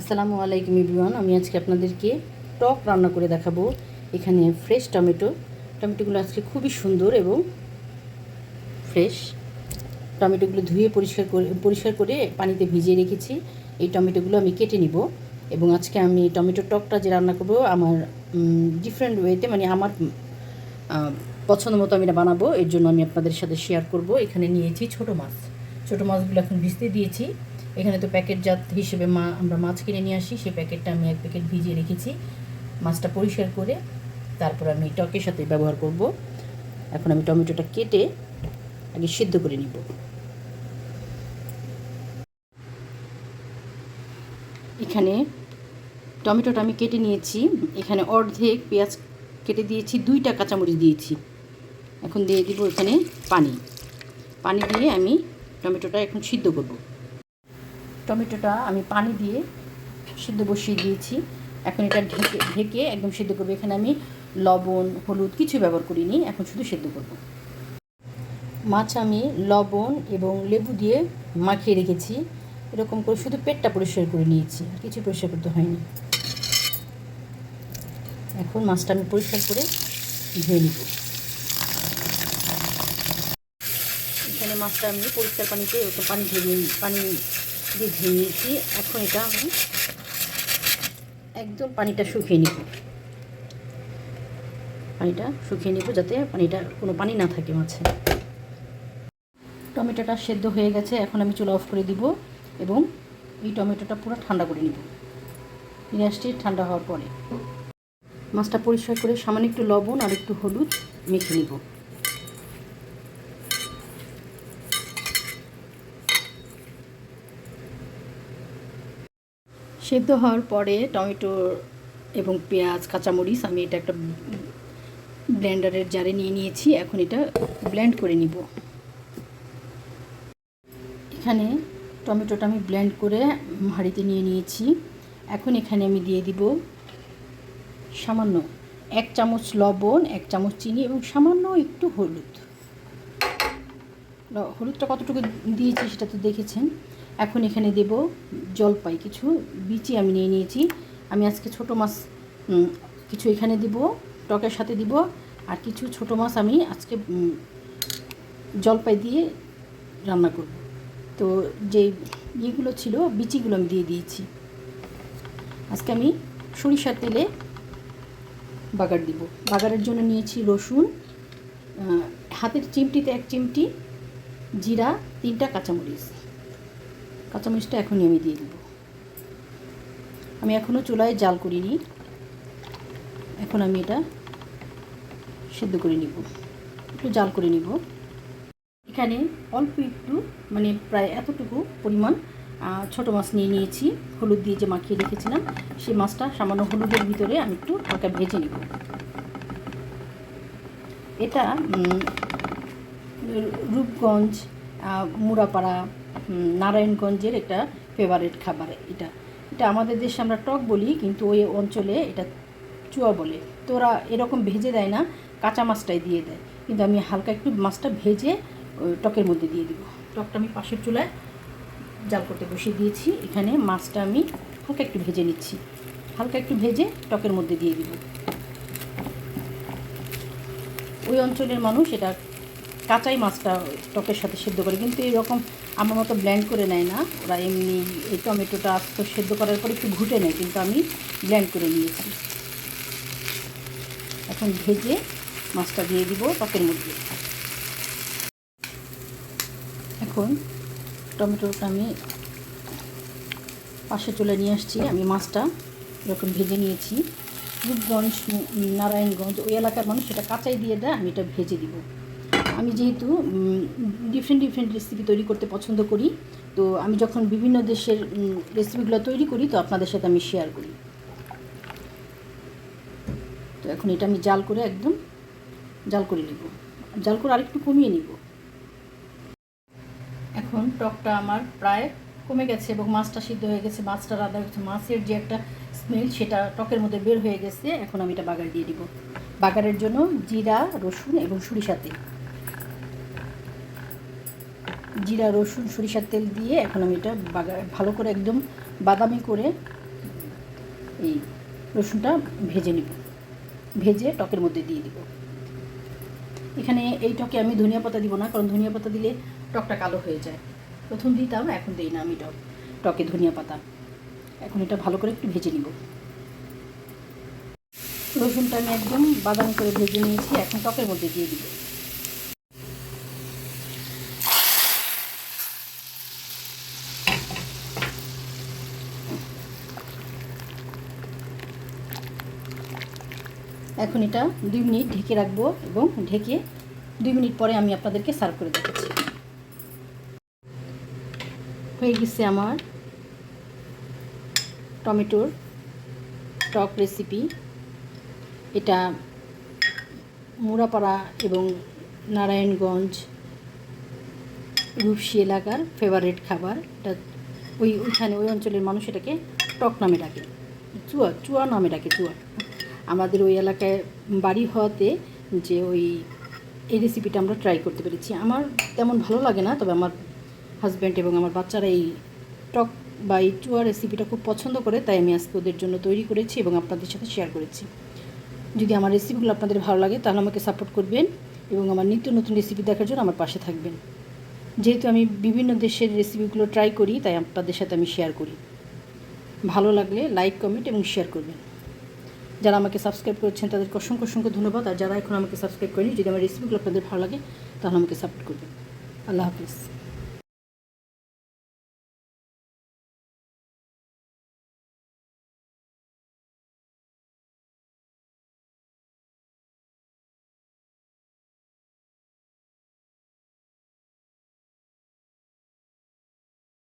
আসসালামু আলাইকুম ইব্রিওয়ান আমি আজকে আপনাদেরকে টক রান্না করে দেখাবো। এখানে ফ্রেশ টমেটো। টমেটোগুলো আজকে খুবই সুন্দর এবং ফ্রেশ টমেটোগুলো ধুয়ে পরিষ্কার করে পরিষ্কার করে পানিতে ভিজিয়ে রেখেছি। এই টমেটোগুলো আমি কেটে নিব এবং আজকে আমি টমেটো টকটা যে রান্না করব, আমার ডিফারেন্ট ওয়েতে মানে আমার পছন্দ মতো আমি এটা বানাবো। এর জন্য আমি আপনাদের সাথে শেয়ার করব। এখানে নিয়েছি ছোট মাছ। ছোট মাছগুলো এখন ভিজতে দিয়েছি। এখানে তো প্যাকেটজাত হিসেবে মা, আমরা মাছ কিনে নিয়ে আসি। সেই প্যাকেটটা আমি এক প্যাকেট ভিজিয়ে রেখেছি। মাছটা পরিষ্কার করে তারপর আমি টকের সাথে ব্যবহার করব। এখন আমি টমেটোটা কেটে আগে সিদ্ধ করে নিব। এখানে টমেটোটা আমি কেটে নিয়েছি। এখানে অর্ধেক পেঁয়াজ কেটে দিয়েছি, দুইটা কাঁচামরিচ দিয়েছি। এখন দিয়ে দিব এখানে পানি। পানি দিয়ে আমি টমেটোটা এখন সিদ্ধ করব। টমেটোটা আমি পানি দিয়ে সিদ্ধ বসিয়ে দিয়েছি। এখন এটা ঢেকে ঢেকে একদম সিদ্ধ করব। এখানে আমি লবণ, হলুদ কিছু ব্যবহার করিনি, এখন শুধু সিদ্ধ করব। মাছ আমি লবণ এবং লেবু দিয়ে মাখিয়ে রেখেছি। এরকম করে শুধু পেটটা পরিষ্কার করে নিয়েছি কিছু পরিষ্কার করতে হয়নি। এখন মাছটা আমি পরিষ্কার করে ধুয়ে নিব। এখানে মাছটা আমি পরিষ্কার পানিতে এরকম পানি ধুয়ে পানি দিয়ে ধুয়ে নিয়েছি এখন এটা আমি একদম পানিটা শুকিয়ে নিব। পানিটা শুকিয়ে নিব যাতে পানিটা কোনো পানি না থাকে মাছে টমেটোটা সেদ্ধ হয়ে গেছে, এখন আমি চুলা অফ করে দিব এবং এই টমেটোটা পুরো ঠান্ডা করে নিব। নিয়ে ঠান্ডা হওয়ার পরে। মাছটা পরিষ্কার করে সামান্য একটু লবণ আর একটু হলুদ মেখে নিব। সেদ্ধ হওয়ার পরে টমেটো এবং পেঁয়াজ, কাঁচামরিচ, আমি এটা একটা ব্লেন্ডারের জারে নিয়ে নিয়েছি। এখন এটা ব্লেন্ড করে নিব। এখানে টমেটোটা আমি ব্লেন্ড করে হাঁড়িতে নিয়ে নিয়েছি। এখন এখানে আমি দিয়ে দিব সামান্য এক চামচ লবণ, এক চামচ চিনি এবং সামান্য একটু হলুদ। হলুদটা কতটুকু দিয়েছি সেটা তো দেখেছেন। এখন এখানে দেব জলপাই। কিছু বিচি আমি নিয়ে নিয়েছি। আমি আজকে ছোট মাছ কিছু এখানে দিব, টকের সাথে দিব, আর কিছু ছোট মাছ আমি আজকে জলপাই দিয়ে রান্না করব। তো যে ইয়েগুলো ছিল, বিচিগুলো আমি দিয়ে দিয়েছি। আজকে আমি সরিষার তেলে বাগার দিব। বাগারের জন্য নিয়েছি রসুন হাতের চিমটিতে এক চিমটি, জিরা, তিনটা কাঁচামরিচ। কাঁচামরিচটা এখনই আমি দিয়ে দিব। আমি এখনও চুলায় জাল করিনি। এখন আমি এটা সেদ্ধ করে নিব। একটু জাল করে নিব। এখানে অল্প একটু মানে প্রায় এতটুকু পরিমাণ ছোট মাছ নিয়ে নিয়েছি। হলুদ দিয়ে যে মাখিয়ে রেখেছিলাম, সেই মাছটা সামান্য হলুদের ভিতরে আমি একটু হালকা ভেজে নিব। এটা রূপগঞ্জ মুরাপাড়া নারায়ণগঞ্জের একটা ফেভারেট খাবার, এটা। এটা আমাদের দেশে আমরা টক বলি, কিন্তু ওই অঞ্চলে এটা চুয়া বলে। তো ওরা এরকম ভেজে দেয় না, কাঁচা মাছটাই দিয়ে দেয়। কিন্তু আমি হালকা একটু মাছটা ভেজে টকের মধ্যে দিয়ে দিব। টকটা আমি পাশের চুলায় জাল করতে বসিয়ে দিয়েছি। এখানে মাছটা আমি হালকা একটু ভেজে নিচ্ছি। হালকা একটু ভেজে টকের মধ্যে দিয়ে দিব। ওই অঞ্চলের মানুষ এটা কাঁচাই মাছটা টকের সাথে সেদ্ধ করে, কিন্তু এরকম আমার মতো ব্ল্যান্ড করে নেয় না। ওরা এমনি এই টমেটোটা আস্ত সেদ্ধ করার পরে একটু ঘুটে নেয়, কিন্তু আমি ব্ল্যান্ড করে নিয়েছি। এখন ভেজে মাছটা দিয়ে দিব টকের মধ্যে। এখন টমেটোটা আমি পাশে চলে নিয়ে আসছি, আমি মাছটা এরকম ভেজে নিয়েছি। রূপগঞ্জ, নারায়ণগঞ্জ, ওই এলাকার মানুষ সেটা কাঁচাই দিয়ে দেয়, আমি এটা ভেজে দিব। আমি যেহেতু ডিফারেন্ট ডিফারেন্ট রেসিপি তৈরি করতে পছন্দ করি, তো আমি যখন বিভিন্ন দেশের রেসিপিগুলো তৈরি করি, তো আপনাদের সাথে আমি শেয়ার করি। তো এখন এটা আমি জাল করে একদম, জাল করে নিব। জাল করে আরেকটু কমিয়ে নিব। এখন টকটা আমার প্রায় কমে গেছে এবং মাছটা সিদ্ধ হয়ে গেছে। মাছটা রান্না হয়েছে মাছের যে একটা স্মেল সেটা টকের মধ্যে বের হয়ে গেছে। এখন আমি এটা বাগার দিয়ে দিব বাগারের জন্য জিরা, রসুন এবং সরিষা তেল। জিরা, রসুন, সরিষার তেল দিয়ে এখন আমি এটা ভালো করে একদম বাদামি করে এই রসুনটা ভেজে নেব। ভেজে টকের মধ্যে দিয়ে দিব। এখানে এই টকে আমি ধনিয়া পাতা দিব না, কারণ ধনিয়া পাতা দিলে টকটা কালো হয়ে যায়। প্রথম দিতাম, এখন দিই না আমি টক, টকে ধনিয়া পাতা। এখন এটা ভালো করে একটু ভেজে নিব। রসুনটা আমি একদম বাদাম করে ভেজে নিয়েছি, এখন টকের মধ্যে দিয়ে দিব। এখন এটা দুই মিনিট ঢেকে রাখব এবং ঢেকে দুই মিনিট পরে আমি আপনাদেরকে সার্ভ করে দেখাচ্ছি। হয়ে গেছে আমার টমেটোর টক রেসিপি এটা মুরাপাড়া এবং নারায়ণগঞ্জ রূপসী এলাকার ফেভারেট খাবার। এটা ওই ওইখানে ওই অঞ্চলের মানুষ এটাকে টক নামে ডাকে। চুয়া চুয়া নামে ডাকে, চুয়া। আমাদের ওই এলাকায় বাড়ি হওয়াতে যে ওই এই রেসিপিটা আমরা ট্রাই করতে পেরেছি। আমার তেমন ভালো লাগে না, তবে আমার হাজব্যান্ড এবং আমার বাচ্চারা এই টক বা এই চুয়া রেসিপিটা খুব পছন্দ করে, তাই আমি আজকে ওদের জন্য তৈরি করেছি এবং আপনাদের সাথে শেয়ার করেছি। যদি আমার রেসিপিগুলো আপনাদের ভালো লাগে, তাহলে আমাকে সাপোর্ট করবেন এবং আমার নিত্য নতুন রেসিপি দেখার জন্য আমার পাশে থাকবেন। যেহেতু আমি বিভিন্ন দেশের রেসিপিগুলো ট্রাই করি, তাই আপনাদের সাথে আমি শেয়ার করি। ভালো লাগলে লাইক কমেন্ট এবং শেয়ার করবেন। যারা আমাকে সাবস্ক্রাইব করেছেন, তাদেরকে অসংখ্য অসংখ্য ধন্যবাদ। আর যারা এখন আমাকে সাবস্ক্রাইব করেনি, যদি আমার রেসিপিগুলো আপনাদের ভালো লাগে, তাহলে আমাকে সাপোর্ট করবেন। আল্লাহ হাফিজ।